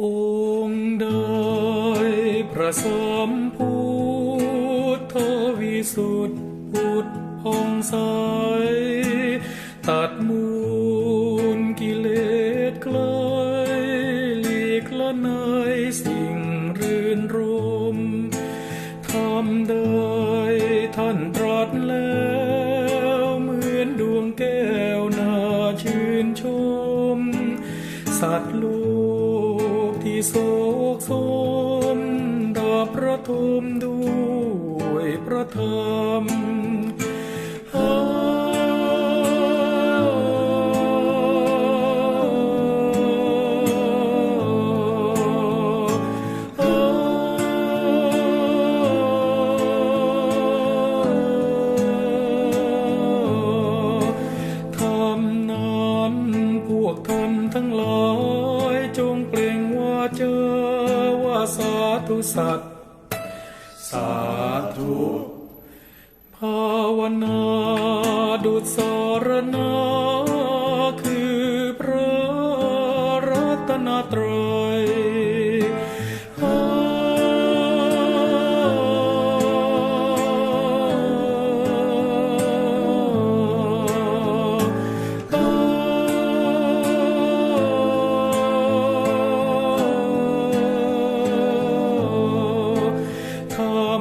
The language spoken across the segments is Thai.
องค์ใดพระสมพุทธวิสุทธิพุทธองค์ใสตัดมูลกิเลสไกลหลีกละในสิ่งรื่นรมทำได้ท่านตรัสแล้วเหมือนดวงแก้วนาชื่นชม สัตว์โลก ที่โศกโศมดาบพระทมด้วยพระธรรมอาธรรมนั้นพวกท่านทั้งหลาย ธุสัตว์สาธุภาวนาดุจสร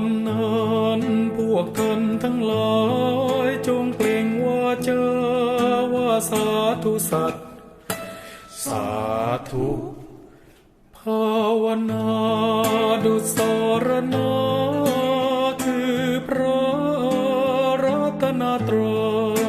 ำนานพวกท่านทั้งหลาย จงเปลงว่าเจาว่าสาธุสัตว์สาธุภาวนาดุสรณาคือพระรัตนตรัย